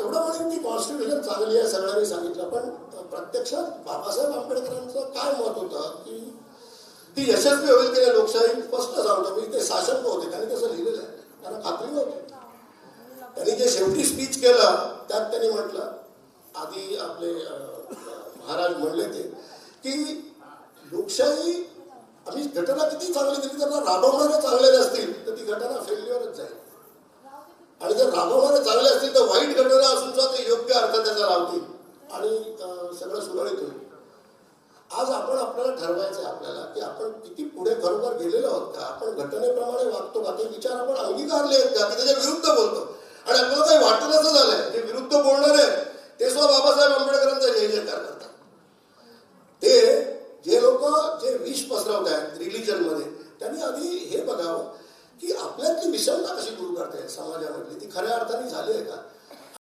तेवढं म्हणेन की कॉन्स्टिट्यूशन चांगली आहे सगळ्यांनी सांगितलं. पण प्रत्यक्षात बाबासाहेब आंबेडकरांचं काय मत होतं की ती यशस्वी होईल की लोकशाही? स्पष्ट सांगतो मी ते शासन होते त्यांनी तसं लिहिलेलं आहे. त्यांना खात्री नव्हती. त्यांनी जे शेवटी स्पीच केलं त्यात त्यांनी म्हटलं आधी आपले महाराज म्हणले ते की लोकशाही आम्ही घटना किती चांगली दिली त्यांना राबवणारे चांगले नसतील तर ती घटना फेल्युअरच जाईल. आणि जर राबवणारे चांगले असतील तर वाईट घटना आणि सगळं सुरळीत होईल. आज आपण आपल्याला ठरवायचं आहे आपल्याला की आपण किती पुढे खरोखर गेलेलो आहोत का? आपण घटनेप्रमाणे वागतो का? ते विचार आपण अंगीकारले आहेत का? की त्याच्या विरुद्ध बोलतो. आणि आपल्याला काही वाटत असं झालंय. ते विरुद्ध बोलणार आहे ते सुद्धा बाबासाहेब आंबेडकरांचा जय जयकार करतात. ते जे लोक जे विष पसरवत आहेत रिलिजनमध्ये त्यांनी आधी हे बघावं की आपल्यातली विषमता कशी दूर करता येईल समाजामधली? ती खऱ्या अर्थाने झाली आहे का?